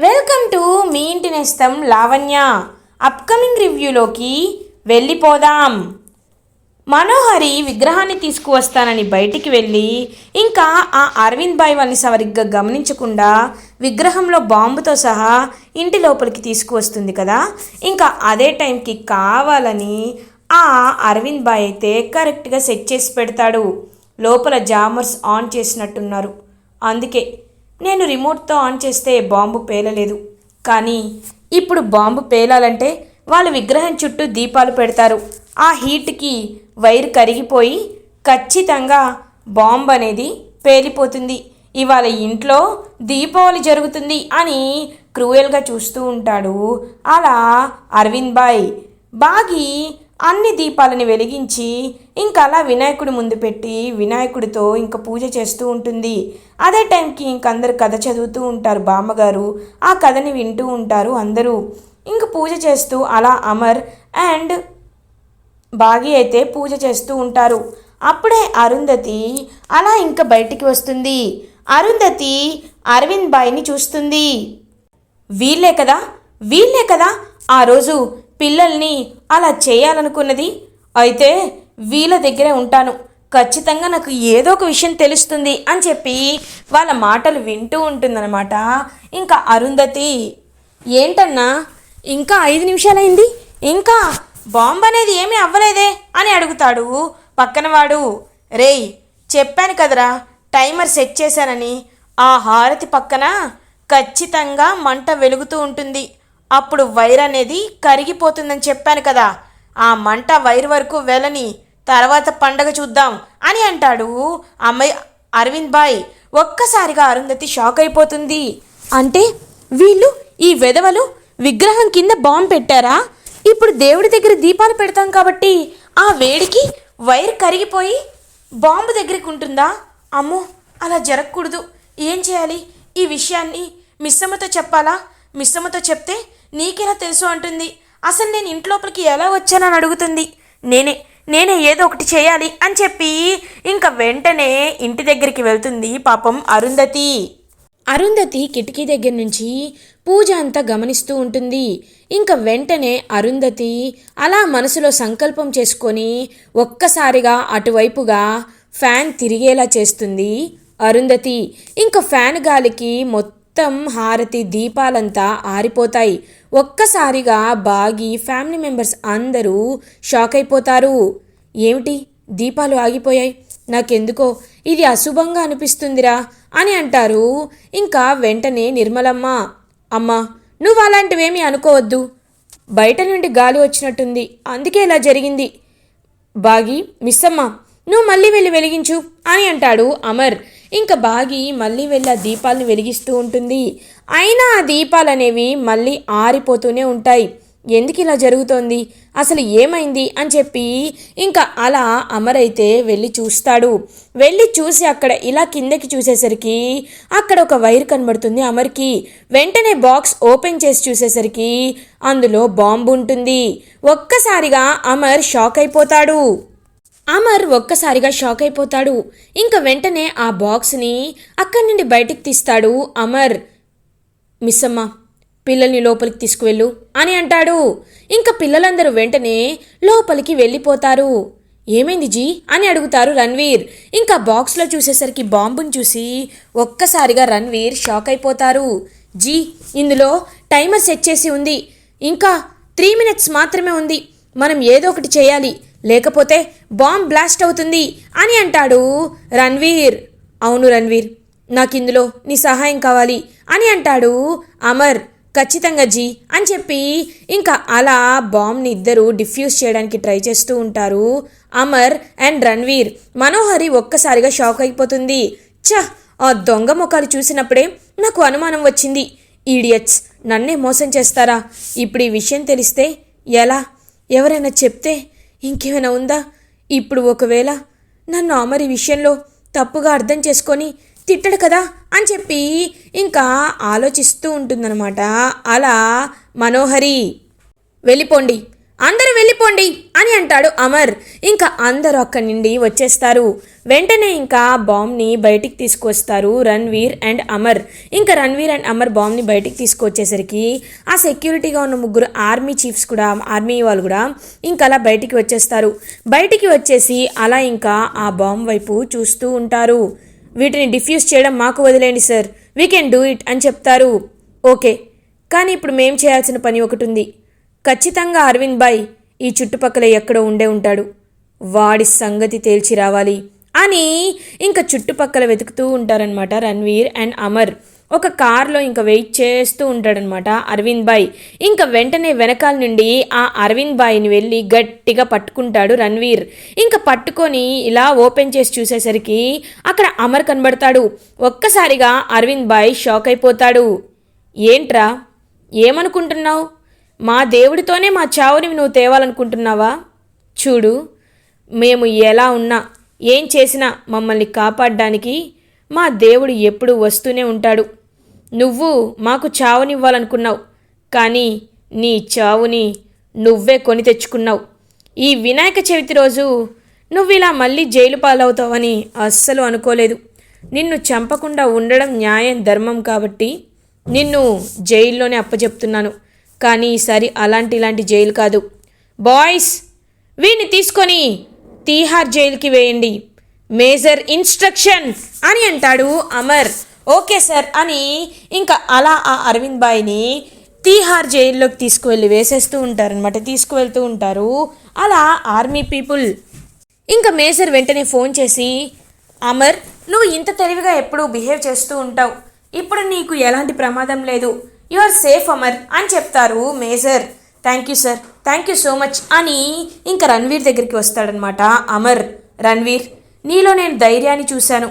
Welcome to me ఇంటి నేస్తం Lavanya. Upcoming రివ్యూలోకి వెళ్ళిపోదాం. మనోహరి విగ్రహాన్ని తీసుకువస్తానని బయటికి వెళ్ళి ఇంకా ఆ అరవింద్ బాయ్ వాళ్ళని సరిగ్గా గమనించకుండా విగ్రహంలో బాంబుతో సహా ఇంటి లోపలికి తీసుకువస్తుంది కదా. ఇంకా అదే టైంకి కావాలని ఆ అరవింద్ బాయ్ అయితే కరెక్ట్గా సెట్ చేసి పెడతాడు. లోపల జామర్స్ ఆన్ చేసినట్టున్నారు. అందుకే నేను రిమోట్తో ఆన్ చేస్తే బాంబు పేలలేదు. కానీ ఇప్పుడు బాంబు పేలాలంటే వాళ్ళు విగ్రహం చుట్టూ దీపాలు పెడతారు. ఆ హీట్కి వైర్ కరిగిపోయి ఖచ్చితంగా బాంబు అనేది పేలిపోతుంది. ఇవాళ ఇంట్లో దీపావళి జరుగుతుంది అని క్రూయల్గా చూస్తూ ఉంటాడు. అలా అరవింద్ బాయ్. బాగి అన్ని దీపాలని వెలిగించి ఇంకా అలా వినాయకుడి ముందు పెట్టి వినాయకుడితో ఇంకా పూజ చేస్తూ ఉంటుంది. అదే టైంకి ఇంక అందరు కథ చదువుతూ ఉంటారు బామ్మగారు. ఆ కథని వింటూ ఉంటారు అందరూ. ఇంక పూజ చేస్తూ అలా అమర్ అండ్ బాగి అయితే పూజ చేస్తూ ఉంటారు. అప్పుడే అరుంధతి అలా ఇంకా బయటికి వస్తుంది. అరుంధతి అరవింద్ బాయ్ని చూస్తుంది. వీళ్ళే కదా? వీళ్ళే కదా? ఆ రోజు పిల్లల్ని అలా చేయాలనుకున్నది? అయితే వీళ్ళ దగ్గరే ఉంటాను. ఖచ్చితంగా నాకు ఏదో ఒక విషయం తెలుస్తుంది అని చెప్పి వాళ్ళ మాటలు వింటూ ఉంటుందన్నమాట. ఇంకా అరుంధతి ఏంటన్నా? ఇంకా ఐదు నిమిషాలైంది. ఇంకా బాంబు అనేది ఏమీ అవ్వలేదే? అని అడుగుతాడు పక్కనవాడు. రేయ్ చెప్పాను కదరా టైమర్ సెట్ చేశానని. ఆ హారతి పక్కన ఖచ్చితంగా మంట వెలుగుతూ ఉంటుంది. అప్పుడు వైర్ అనేది కరిగిపోతుందని చెప్పాను కదా. ఆ మంట వైర్ వరకు వెళ్ళని తర్వాత పండగ చూద్దాం అని అంటాడు అమ్మాయి అరవింద్ బాయ్. ఒక్కసారిగా అరుంధతి షాక్ అయిపోతుంది. అంటే వీళ్ళు ఈ వెధవలు విగ్రహం కింద బాంబు పెట్టారా? ఇప్పుడు దేవుడి దగ్గర దీపాలు పెడతాం కాబట్టి ఆ వేడికి వైర్ కరిగిపోయి బాంబు దగ్గరికి ఉంటుందా? అమ్మో అలా జరగకూడదు. ఏం చేయాలి? ఈ విషయాన్ని మిస్సమ్మతో చెప్పాలా? మిస్సమ్మతో చెప్తే నీకెలా తెలుసు అంటుంది. అసలు నేను ఇంట్లోపలికి ఎలా వచ్చానని అడుగుతుంది. నేనే నేనే ఏదో ఒకటి చేయాలి అని చెప్పి ఇంకా వెంటనే ఇంటి దగ్గరికి వెళ్తుంది పాపం అరుంధతి. అరుంధతి కిటికీ దగ్గర నుంచి పూజ అంతా గమనిస్తూ ఉంటుంది. ఇంకా వెంటనే అరుంధతి అలా మనసులో సంకల్పం చేసుకొని ఒక్కసారిగా అటువైపుగా ఫ్యాన్ తిరిగేలా చేస్తుంది అరుంధతి. ఇంకా ఫ్యాన్ గాలికి మొత్తం మొత్తం హారతి దీపాలంతా ఆరిపోతాయి. ఒక్కసారిగా బాగి ఫ్యామిలీ మెంబర్స్ అందరూ షాక్ అయిపోతారు ఏమిటి? దీపాలు ఆగిపోయాయి. నాకెందుకో? ఇది అశుభంగా అనిపిస్తుందిరా అని అంటారు. ఇంకా వెంటనే నిర్మలమ్మ. అమ్మా నువ్వు అలాంటివేమీ అనుకోవద్దు. బయట నుండి గాలి వచ్చినట్టుంది. అందుకే ఇలా జరిగింది. బాగి మిస్సమ్మ నువ్వు మళ్ళీ వెళ్ళి వెలిగించు అని అంటాడు అమర్. ఇంకా బాగి మళ్ళీ వెళ్ళి ఆ దీపాలను వెలిగిస్తూ ఉంటుంది. అయినా ఆ దీపాలు అనేవి మళ్ళీ ఆరిపోతూనే ఉంటాయి. ఎందుకు ఇలా జరుగుతోంది? అసలు ఏమైంది? అని చెప్పి ఇంకా అలా అమరైతే వెళ్ళి చూస్తాడు. వెళ్ళి చూసి అక్కడ ఇలా కిందకి చూసేసరికి అక్కడ ఒక వైర్ కనబడుతుంది అమర్కి. వెంటనే బాక్స్ ఓపెన్ చేసి చూసేసరికి అందులో బాంబు ఉంటుంది. ఒక్కసారిగా అమర్ షాక్ అయిపోతాడు. అమర్ ఒక్కసారిగా షాక్ అయిపోతాడు. ఇంకా వెంటనే ఆ బాక్స్ని అక్కడి నుండి బయటికి తీస్తాడు అమర్. మిస్సమ్మ పిల్లల్ని లోపలికి తీసుకువెళ్ళు అని అంటాడు. ఇంకా పిల్లలందరూ వెంటనే లోపలికి వెళ్ళిపోతారు. ఏమైంది జీ? అని అడుగుతారు రణ్వీర్. ఇంకా బాక్స్లో చూసేసరికి బాంబుని చూసి ఒక్కసారిగా రణ్వీర్ షాక్ అయిపోతారు. జీ ఇందులో టైమర్ సెట్ చేసి ఉంది. ఇంకా త్రీ మినిట్స్ మాత్రమే ఉంది. మనం ఏదో ఒకటి చేయాలి. లేకపోతే బాంబ్ బ్లాస్ట్ అవుతుంది అని అంటాడు రణ్వీర్. అవును రణ్వీర్ నాకు ఇందులో నీ సహాయం కావాలి అని అంటాడు అమర్. ఖచ్చితంగా జీ అని చెప్పి ఇంకా అలా బాంబ్ని ఇద్దరు డిఫ్యూజ్ చేయడానికి ట్రై చేస్తూ ఉంటారు అమర్ అండ్ రణ్వీర్. మనోహరి ఒక్కసారిగా షాక్ అయిపోతుంది. ఛ ఆ దొంగ ముఖాలు చూసినప్పుడే నాకు అనుమానం వచ్చింది. ఈడియట్స్ నన్నే మోసం చేస్తారా? ఇప్పుడు ఈ విషయం తెలిస్తే ఎలా? ఎవరైనా చెప్తే ఇంకేమైనా ఉందా? ఇప్పుడు ఒకవేళ నన్ను అమరి విషయంలో తప్పుగా అర్థం చేసుకొని తిట్టడు కదా అని చెప్పి ఇంకా ఆలోచిస్తూ ఉంటుందన్నమాట. అలా మనోహరి వెళ్ళిపోండి. అందరూ వెళ్ళిపోండి అని అంటాడు అమర్. ఇంకా అందరూ అక్కడి నుండి వచ్చేస్తారు. వెంటనే ఇంకా బాంబ్ని బయటికి తీసుకొస్తారు రణ్వీర్ అండ్ అమర్. ఇంకా రణ్వీర్ అండ్ అమర్ బాంబ్ని బయటికి తీసుకొచ్చేసరికి ఆ సెక్యూరిటీగా ఉన్న ముగ్గురు ఆర్మీ చీఫ్స్ కూడా ఆర్మీ వాళ్ళు కూడా ఇంకా అలా బయటికి వచ్చేస్తారు. బయటికి వచ్చేసి అలా ఇంకా ఆ బాంబ్ వైపు చూస్తూ ఉంటారు. వీటిని డిఫ్యూజ్ చేయడం మాకు వదిలేండి sir. We can do it అని చెప్తారు. ఓకే. కానీ ఇప్పుడు మేం చేయాల్సిన పని ఒకటి ఉంది. ఖచ్చితంగా అరవింద్ బాయ్ ఈ చుట్టుపక్కల ఎక్కడో ఉండే ఉంటాడు. వాడి సంగతి తేల్చి రావాలి అని ఇంకా చుట్టుపక్కల వెతుకుతూ ఉంటారనమాట రణ్వీర్ అండ్ అమర్. ఒక కార్లో ఇంకా వెయిట్ చేస్తూ ఉంటాడనమాట అరవింద్ బాయ్. ఇంకా వెంటనే వెనకాల నుండి ఆ అరవింద్ బాయ్ని వెళ్ళి గట్టిగా పట్టుకుంటాడు రణ్వీర్. ఇంకా పట్టుకొని ఇలా ఓపెన్ చేసి చూసేసరికి అక్కడ అమర్ కనబడతాడు. ఒక్కసారిగా అరవింద్ బాయ్ షాక్ అయిపోతాడు. ఏంట్రా? ఏమనుకుంటున్నావు? మా దేవుడితోనే మా చావుని నువ్వు తేవాలనుకుంటున్నావా? చూడు మేము ఎలా ఉన్నా ఏం చేసినా మమ్మల్ని కాపాడడానికి మా దేవుడు ఎప్పుడూ వస్తూనే ఉంటాడు. నువ్వు మాకు చావునివ్వాలనుకున్నావు కానీ నీ చావుని నువ్వే కొని తెచ్చుకున్నావు. ఈ వినాయక చవితి రోజు నువ్వు ఇలా మళ్ళీ జైలు పాలవుతావని అస్సలు అనుకోలేదు. నిన్ను చంపకుండా ఉండడం న్యాయం ధర్మం కాబట్టి నిన్ను జైల్లోనే అప్పచెప్తున్నాను కానీ ఈసారి అలాంటి ఇలాంటి జైలు కాదు. బాయ్స్ వీని తీసుకొని తీహార్ జైలుకి వేయండి. మేజర్ ఇన్స్ట్రక్షన్ అని అంటాడు అమర్. ఓకే సార్ అని ఇంకా అలా ఆ అరవింద్ బాయ్ని తీహార్ జైల్లోకి తీసుకువెళ్ళి వేసేస్తూ ఉంటారనమాట తీసుకువెళ్తూ ఉంటారు. అలా ఆర్మీ పీపుల్ ఇంకా మేజర్ వెంటనే ఫోన్ చేసి అమర్ నువ్వు ఇంత తెలివిగా ఎప్పుడూ బిహేవ్ చేస్తూ ఉంటావు. ఇప్పుడు నీకు ఎలాంటి ప్రమాదం లేదు. యు ఆర్ సేఫ్ అమర్ అని చెప్తారు major. Thank you sir thank you so much అని ఇంకా రణ్వీర్ దగ్గరికి వస్తాడనమాట అమర్ రణ్వీర్ నీలో నేను ధైర్యాన్ని చూశాను.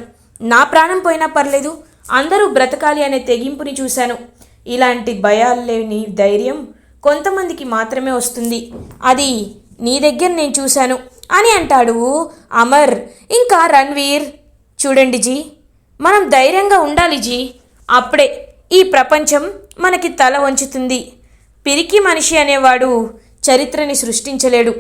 నా ప్రాణం పోయినా పర్లేదు అందరూ బ్రతకాలి అనే తెగింపుని చూశాను. ఇలాంటి భయాలు లేని ధైర్యం కొంతమందికి మాత్రమే వస్తుంది. అది నీ దగ్గర నేను చూశాను అని అంటాడు అమర్ ఇంకా రణ్వీర్ చూడండి జీ. మనం ధైర్యంగా ఉండాలి జీ. అప్పుడే ఈ ప్రపంచం మనకి తల వంచుతుంది. పిరికి మనిషి అనేవాడు చరిత్రని సృష్టించలేడు.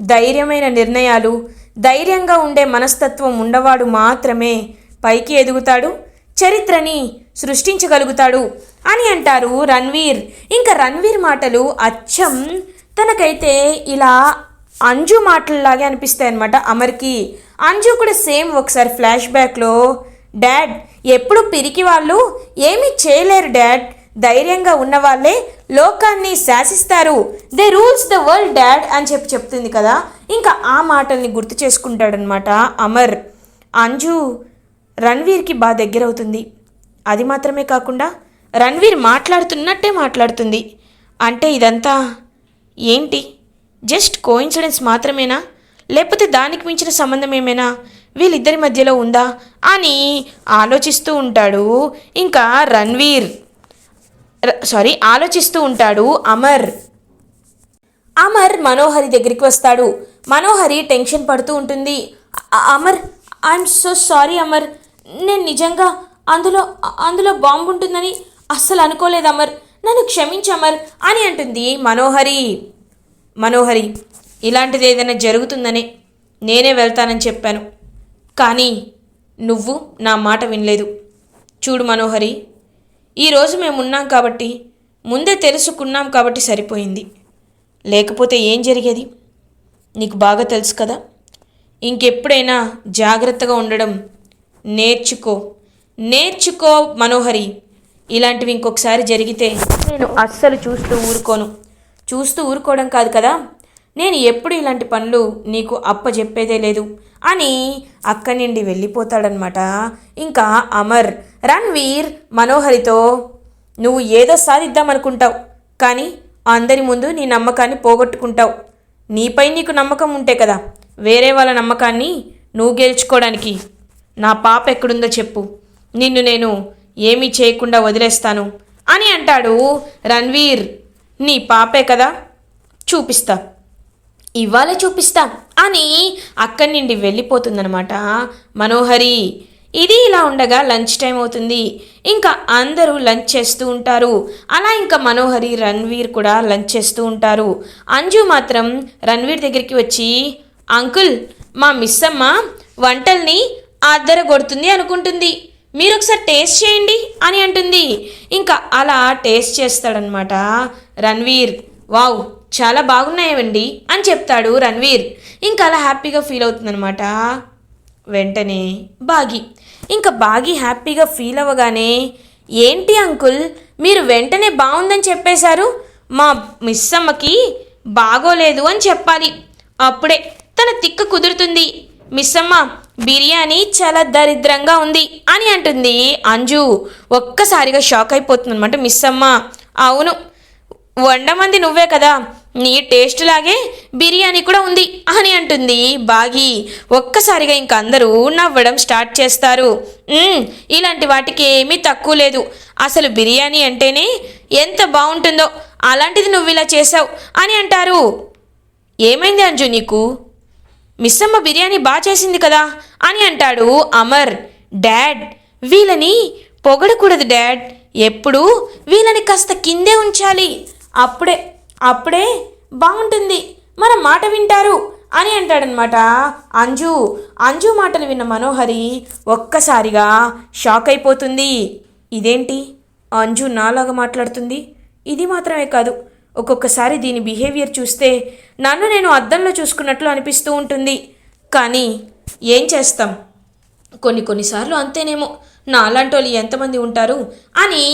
ధైర్యమైన నిర్ణయాలు ధైర్యంగా ఉండే మనస్తత్వం ఉండవాడు మాత్రమే పైకి ఎదుగుతాడు చరిత్రని సృష్టించగలుగుతాడు అని అంటారు రణ్వీర్. ఇంకా రణ్వీర్ మాటలు అచ్చం. తనకైతే ఇలా అంజు మాటల్లాగే అనిపిస్తాయి అనమాట అమర్కి. అంజు కూడా సేమ్ ఒకసారి ఫ్లాష్ బ్యాక్లో డాడ్ ఎప్పుడు పిరికి వాళ్ళు? ఏమీ చేయలేరు డాడ్. ధైర్యంగా ఉన్నవాళ్ళే లోకాన్ని శాసిస్తారు. They rules the world dad అని చెప్పి చెప్తుంది కదా. ఇంకా ఆ మాటల్ని గుర్తు చేసుకుంటాడనమాట అమర్. అంజు రణ్వీర్కి బాగా దగ్గర అవుతుంది అది మాత్రమే కాకుండా రణ్వీర్ మాట్లాడుతున్నట్టే మాట్లాడుతుంది. అంటే ఇదంతా ఏంటి? జస్ట్ కోయిన్సిడెన్స్ మాత్రమేనా? లేకపోతే దానికి మించిన సంబంధం ఏమైనా? వీళ్ళిద్దరి మధ్యలో ఉందా? అని ఆలోచిస్తూ ఉంటాడు ఇంకా రణ్వీర్. సారీ ఆలోచిస్తూ ఉంటాడు అమర్. అమర్ మనోహరి దగ్గరికి వస్తాడు. మనోహరి టెన్షన్ పడుతూ ఉంటుంది. Amar I'm so sorry Amar. నేను నిజంగా అందులో అందులో బాంబు ఉంటుందని అస్సలు అనుకోలేదు అమర్. నన్ను క్షమించమర్ అని అంటుంది మనోహరి. మనోహరి ఇలాంటిది ఏదైనా జరుగుతుందని నేనే వెళ్తానని చెప్పాను. కానీ నువ్వు నా మాట వినలేదు. చూడు మనోహరి ఈరోజు మేము ఉన్నాం కాబట్టి ముందే తెలుసుకున్నాం కాబట్టి సరిపోయింది. లేకపోతే ఏం జరిగేది? నీకు బాగా తెలుసు కదా? ఇంకెప్పుడైనా జాగ్రత్తగా ఉండడం నేర్చుకో. నేర్చుకో మనోహరి. ఇలాంటివి ఇంకొకసారి జరిగితే నేను అస్సలు చూస్తూ ఊరుకోను. చూస్తూ ఊరుకోవడం కాదు కదా? నేను ఎప్పుడు ఇలాంటి పనులు నీకు అప్పజెప్పేదే లేదు. అని అక్కడి నుండి వెళ్ళిపోతాడనమాట ఇంకా అమర్ రణ్వీర్ మనోహరితో నువ్వు ఏదో సాధిద్దామనుకుంటావు కానీ అందరి ముందు నీ నమ్మకాన్ని పోగొట్టుకుంటావు. నీపై నీకు నమ్మకం ఉంటే కదా వేరే వాళ్ళ నమ్మకాన్ని నువ్వు గెలుచుకోవడానికి. నా పాప ఎక్కడుందో చెప్పు. నిన్ను నేను ఏమీ చేయకుండా వదిలేస్తాను అని అంటాడు రణ్వీర్. నీ పాపే కదా చూపిస్తా. ఇవాళ చూపిస్తా అని అక్కడి నుండి వెళ్ళిపోతుందనమాట మనోహరి. ఇది ఇలా ఉండగా లంచ్ టైం అవుతుంది. ఇంకా అందరూ లంచ్ చేస్తూ ఉంటారు. అలా ఇంకా మనోహరి రణ్వీర్ కూడా లంచ్ చేస్తూ ఉంటారు. అంజు మాత్రం రణ్వీర్ దగ్గరికి వచ్చి అంకుల్ మా మిస్ అమ్మ వంటల్ని అద్దర కొడుతుంది అనుకుంటుంది. మీరు ఒకసారి టేస్ట్ చేయండి అని అంటుంది. ఇంకా అలా టేస్ట్ చేస్తాడనమాట రణ్వీర్. వావ్ చాలా బాగున్నాయండి అని చెప్తాడు రణ్వీర్. ఇంకా అలా హ్యాపీగా ఫీల్ అవుతుందనమాట వెంటనే బాగి. ఇంకా బాగి హ్యాపీగా ఫీల్ అవ్వగానే ఏంటి అంకుల్ మీరు వెంటనే బాగుందని చెప్పేశారు? మా మిస్ అమ్మకి బాగోలేదు అని చెప్పాలి. అప్పుడే తన తిక్క కుదురుతుంది. మిస్ అమ్మ బిర్యానీ చాలా దరిద్రంగా ఉంది అని అంటుంది అంజు. ఒక్కసారిగా షాక్ అయిపోతుంది అనమాట మిస్ అమ్మ అవును వండమంది నువ్వే కదా నీ టేస్ట్ లాగే బిర్యానీ కూడా ఉంది అని అంటుంది బాగి. ఒక్కసారిగా ఇంక అందరూ నవ్వడం స్టార్ట్ చేస్తారు. ఇలాంటి వాటికి ఏమీ తక్కువ లేదు. అసలు బిర్యానీ అంటేనే ఎంత బాగుంటుందో అలాంటిది నువ్వు ఇలా చేసావు అని అంటారు. ఏమైంది అంజు నీకు? మిస్సమ్మ బిర్యానీ బాగా చేసింది కదా అని అంటాడు అమర్. డాడ్ వీళ్ళని పొగడకూడదు డాడ్. ఎప్పుడు వీళ్ళని కాస్త కిందే ఉంచాలి. అప్పుడే అప్పుడే బాగుంటుంది. మన మాట వింటారు అని అంటాడనమాట అంజు అంజు మాటలు విన్న మనోహరి ఒక్కసారిగా షాక్ అయిపోతుంది. ఇదేంటి? అంజు నాలాగా మాట్లాడుతుంది? ఇది మాత్రమే కాదు. ఒక్కొక్కసారి దీని బిహేవియర్ చూస్తే నన్ను నేను అద్దంలో చూసుకున్నట్లు అనిపిస్తూ ఉంటుంది. కానీ ఏం చేస్తాం? కొన్ని కొన్నిసార్లు అంతేనేమో. నాలాంటి వాళ్ళు ఎంతమంది ఉంటారు అని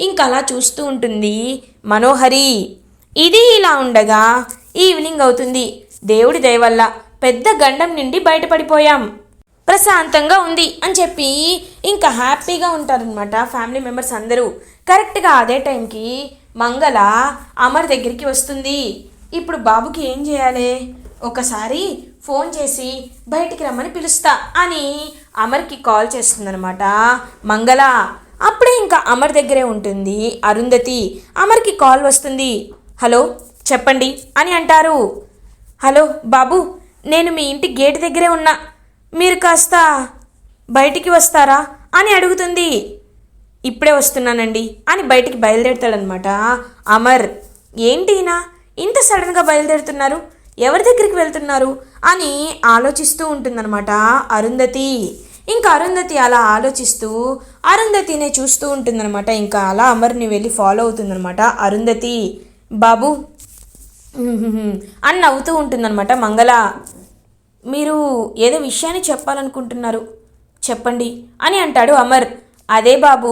ఇంకలా చూస్తూ ఉంటుంది మనోహరి. ఇది ఇలా ఉండగా ఈవినింగ్ అవుతుంది. దేవుడి దయవల్ల పెద్ద గండం నుండి బయటపడిపోయాం. ప్రశాంతంగా ఉంది అని చెప్పి ఇంకా హ్యాపీగా ఉంటారనమాట ఫ్యామిలీ మెంబర్స్ అందరూ. కరెక్ట్గా అదే టైంకి మంగళ అమర్ దగ్గరికి వస్తుంది. ఇప్పుడు బాబుకి ఏం చేయాలి? ఒకసారి ఫోన్ చేసి బయటికి రమ్మని పిలుస్తా అని అమర్కి కాల్ చేస్తుందనమాట మంగళ అప్పుడే ఇంకా అమర్ దగ్గరే ఉంటుంది. అరుంధతి అమర్కి కాల్ వస్తుంది. హలో చెప్పండి అని అంటారు. హలో బాబు నేను మీ ఇంటి గేట్ దగ్గరే ఉన్నా. మీరు కాస్త బయటికి వస్తారా అని అడుగుతుంది. ఇప్పుడే వస్తున్నానండి అని బయటికి బయలుదేరుతాడనమాట అమర్ ఏంటినా ఇంత సడన్గా బయలుదేరుతున్నారు. ఎవరి దగ్గరికి వెళ్తున్నారు? అని ఆలోచిస్తూ ఉంటుందన్నమాట అరుంధతి. ఇంకా అరుంధతి అలా ఆలోచిస్తూ అరుంధతినే చూస్తూ ఉంటుందన్నమాట. ఇంకా అలా అమర్ని వెళ్ళి ఫాలో అవుతుందన్నమాట అరుంధతి. బాబు. అని నవ్వుతూ ఉంటుందన్నమాట మంగళ. మీరు ఏదో విషయాన్ని చెప్పాలనుకుంటున్నారు. చెప్పండి అని అంటాడు అమర్. అదే బాబు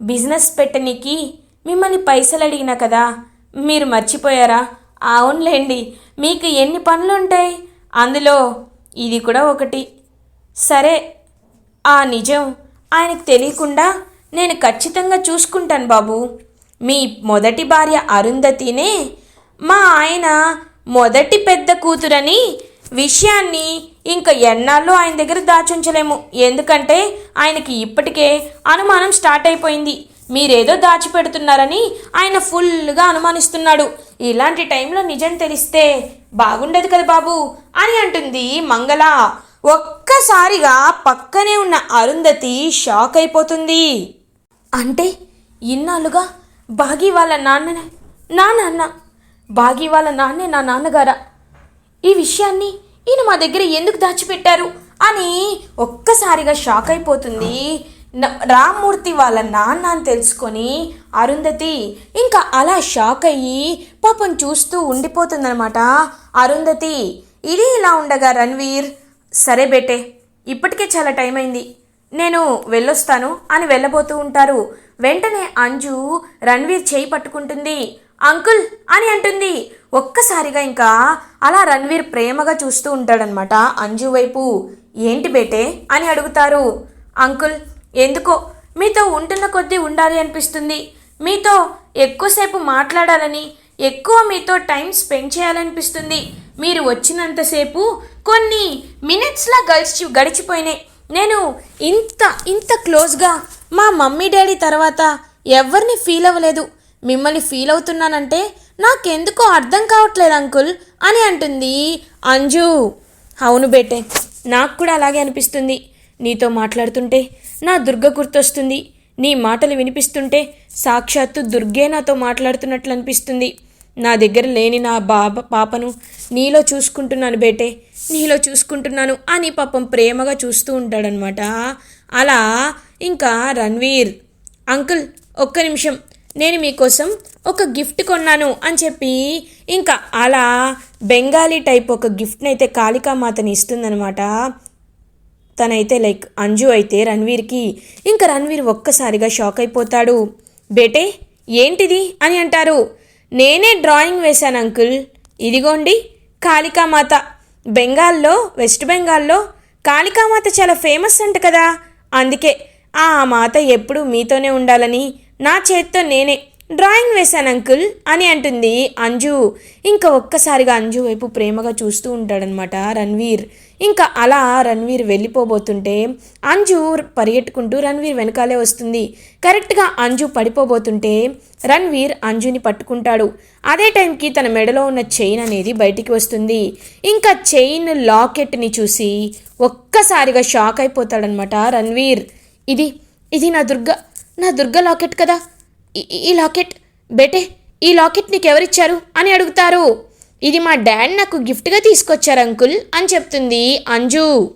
బిజినెస్ పెట్టనీకి మిమ్మల్ని పైసలు అడిగినా కదా మీరు మర్చిపోయారా? అవునులేండి మీకు ఎన్ని పనులు ఉంటాయి అందులో ఇది కూడా ఒకటి. సరే ఆ నిజం ఆయనకు తెలియకుండా నేను ఖచ్చితంగా చూసుకుంటాను బాబు. మీ మొదటి భార్య అరుంధతినే మా ఆయన మొదటి పెద్ద కూతురని విషయాన్ని ఇంకా ఎన్నాళ్ళు ఆయన దగ్గర దాచుంచలేము. ఎందుకంటే ఆయనకి ఇప్పటికే అనుమానం స్టార్ట్ అయిపోయింది. మీరేదో దాచిపెడుతున్నారని ఆయన ఫుల్గా అనుమానిస్తున్నాడు. ఇలాంటి టైంలో నిజం తెలిస్తే బాగుండదు కదా బాబు అని అంటుంది మంగళ. ఒక్కసారిగా పక్కనే ఉన్న అరుంధతి షాక్ అయిపోతుంది. అంటే ఇన్నాళ్ళుగా బాగి వాళ్ళ నాన్న నా నాన్న. బాగి వాళ్ళ నాన్నే నా నాన్నగారా. ఈ విషయాన్ని ఈయన మా దగ్గర ఎందుకు దాచిపెట్టారు అని ఒక్కసారిగా షాక్ అయిపోతుంది. న- రామ్మూర్తి వాళ్ళ నాన్న అని తెలుసుకొని అరుంధతి ఇంకా అలా షాక్ అయ్యి పాపం చూస్తూ ఉండిపోతుందనమాట అరుంధతి ఇది ఇలా ఉండగా రణ్వీర్ సరే బేటే ఇప్పటికే చాలా టైం అయింది. నేను వెళ్ళొస్తాను అని వెళ్ళబోతూ ఉంటారు. వెంటనే అంజు రణ్వీర్ చేయి పట్టుకుంటుంది. అంకుల్! అని అంటుంది. ఒక్కసారిగా ఇంకా అలా రణ్వీర్ ప్రేమగా చూస్తూ ఉంటాడనమాట అంజు వైపు. ఏంటి బేటే? అని అడుగుతారు. అంకుల్ ఎందుకో? మీతో ఉంటున్న కొద్దీ ఉండాలి అనిపిస్తుంది. మీతో ఎక్కువసేపు మాట్లాడాలని ఎక్కువ మీతో టైం స్పెండ్ చేయాలనిపిస్తుంది. మీరు వచ్చినంతసేపు కొన్ని మినిట్స్లా గడిచి గడిచిపోయినాయి. నేను ఇంత ఇంత క్లోజ్గా మా మమ్మీ డాడీ తర్వాత ఎవరిని ఫీల్ అవ్వలేదు. మిమ్మల్ని ఫీల్ అవుతున్నానంటే నాకెందుకో అర్థం కావట్లేదు అంకుల్ అని అంటుంది అంజు. అవును బేటే నాకు కూడా అలాగే అనిపిస్తుంది. నీతో మాట్లాడుతుంటే నా దుర్గ గుర్తొస్తుంది. నీ మాటలు వినిపిస్తుంటే సాక్షాత్తు దుర్గే నాతో మాట్లాడుతున్నట్లు అనిపిస్తుంది. నా దగ్గర లేని నా బాబ పాపను నీలో చూసుకుంటున్నాను బేటే నీలో చూసుకుంటున్నాను అని పాపం ప్రేమగా చూస్తూ ఉంటాడనమాట అలా ఇంకా రణ్వీర్ అంకుల్ ఒక్క నిమిషం నేను మీకోసం ఒక గిఫ్ట్ కొన్నాను అని చెప్పి ఇంకా అలా బెంగాలీ టైప్ ఒక గిఫ్ట్ని అయితే కాళికామాతని ఇస్తుందనమాట తనైతే లైక్ అంజు అయితే రణ్వీర్కి. ఇంకా రణ్వీర్ ఒక్కసారిగా షాక్ అయిపోతాడు. బేటే ఏంటిది అని అంటారు. నేనే డ్రాయింగ్ వేశాను అంకుల్. ఇదిగోండి కాళికామాత. బెంగాల్లో వెస్ట్ బెంగాల్లో కాళికామాత చాలా ఫేమస్ అంట కదా. అందుకే ఆ మాత ఎప్పుడు మీతోనే ఉండాలని నా చేత్తో నేనే. డ్రాయింగ్ వేశాను అంకుల్ అని అంటుంది అంజు. ఇంకా ఒక్కసారిగా అంజు వైపు ప్రేమగా చూస్తూ ఉంటాడనమాట రణ్వీర్. ఇంకా అలా రణ్వీర్ వెళ్ళిపోబోతుంటే అంజు పరిగెట్టుకుంటూ రణ్వీర్ వెనకాలే వస్తుంది. కరెక్ట్గా అంజు పడిపోబోతుంటే రణ్వీర్ అంజుని పట్టుకుంటాడు. అదే టైంకి తన మెడలో ఉన్న చైన్ అనేది బయటికి వస్తుంది. ఇంకా చైన్ లాకెట్ని చూసి ఒక్కసారిగా షాక్ అయిపోతాడనమాట రణ్వీర్. ఇది ఇది నా దుర్గ నా దుర్గ లాకెట్ కదా. ఈ- ఈ లాకెట్ బేటే ఈ లాకెట్ నీకెవరిచ్చారు అని అడుగుతారు. ఇది మా డాడ్ నాకు గిఫ్ట్గా తీసుకొచ్చారు అంకుల్ అని చెప్తుంది అంజు.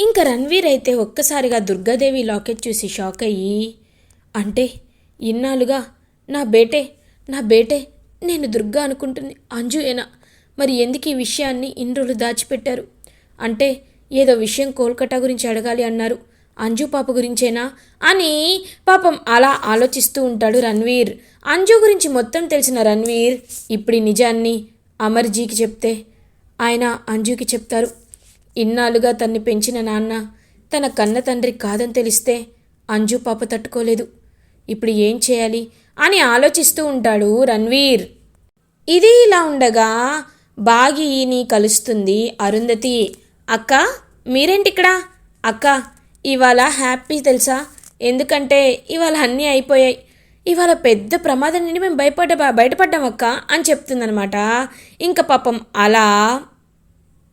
ఇంకా రణ్వీర్ అయితే ఒక్కసారిగా దుర్గాదేవి లాకెట్ చూసి షాక్ అయ్యి అంటే ఇన్నాళ్ళుగా నా బేటే నా బేటే నేను దుర్గా అనుకుంటుంది అంజు ఏనా? మరి ఎందుకు ఈ విషయాన్ని ఇన్ని రోజులు దాచిపెట్టారు? అంటే ఏదో విషయం కోల్కతా గురించి అడగాలి అన్నారు. అంజు పాప గురించేనా? అని పాపం అలా ఆలోచిస్తూ ఉంటాడు రణ్వీర్. అంజు గురించి మొత్తం తెలిసిన రణ్వీర్ ఇప్పుడు నిజాన్ని అమర్జీకి చెప్తే ఆయన అంజుకి చెప్తారు. ఇన్నాళ్ళుగా తన్ని పెంచిన నాన్న తన కన్న తండ్రి కాదని తెలిస్తే అంజు పాప తట్టుకోలేదు. ఇప్పుడు ఏం చేయాలి అని ఆలోచిస్తూ ఉంటాడు రణ్వీర్. ఇది ఇలా ఉండగా బాగిని కలుస్తుంది అరుంధతి. అక్క మీరేంటిక్కడ? అక్క ఇవాళ హ్యాపీ తెలుసా? ఎందుకంటే ఇవాళ అన్నీ అయిపోయాయి. ఇవాళ పెద్ద ప్రమాదం నుండి మేము భయపడ్డ బయటపడ్డాం అక్క అని చెప్తుందనమాట ఇంకా పాపం అలా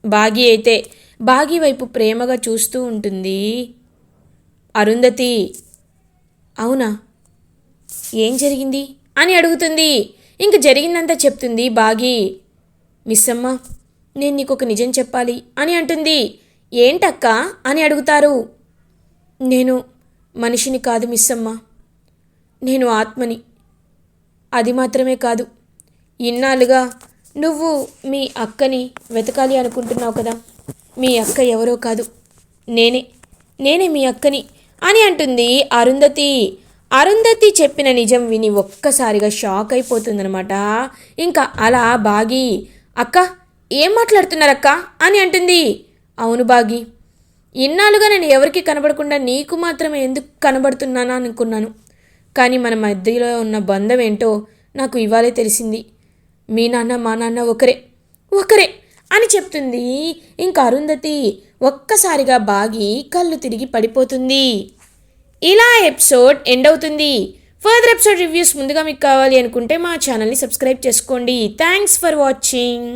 బాగి అయితే బాగి వైపు ప్రేమగా చూస్తూ ఉంటుంది అరుంధతి. అవునా? ఏం జరిగింది? అని అడుగుతుంది. ఇంక జరిగిందంతా చెప్తుంది బాగి. మిస్సమ్మ నేను నీకు ఒక నిజం చెప్పాలి అని అంటుంది. ఏంటక్క? అని అడుగుతారు. నేను మనిషిని కాదు మిస్సమ్మ. నేను ఆత్మని. అది మాత్రమే కాదు ఇన్నాళ్ళుగా నువ్వు మీ అక్కని వెతకాలి అనుకుంటున్నావు కదా. మీ అక్క ఎవరో కాదు నేనే. నేనే మీ అక్కని అని అంటుంది అరుంధతి. అరుంధతి చెప్పిన నిజం విని ఒక్కసారిగా షాక్ అయిపోతుందనమాట ఇంకా అలా బాగి అక్క ఏం మాట్లాడుతున్నారక్క? అని అంటుంది. అవును బాగి ఇన్నాళ్ళుగా నేను ఎవరికి కనబడకుండా నీకు మాత్రమే ఎందుకు కనబడుతున్నానా అనుకున్నాను. కానీ మన మధ్యలో ఉన్న బంధం ఏంటో నాకు ఇవాళే తెలిసింది. మీ నాన్న మా నాన్న ఒకరే ఒకరే అని చెప్తుంది. ఇంకా అరుంధతి ఒక్కసారిగా బాగి కళ్ళు తిరిగి పడిపోతుంది. ఇలా ఎపిసోడ్ ఎండ్ అవుతుంది. ఫర్దర్ ఎపిసోడ్ రివ్యూస్ ముందుగా మీకు కావాలి అనుకుంటే మా ఛానల్ని సబ్స్క్రైబ్ చేసుకోండి. Thanks for watching.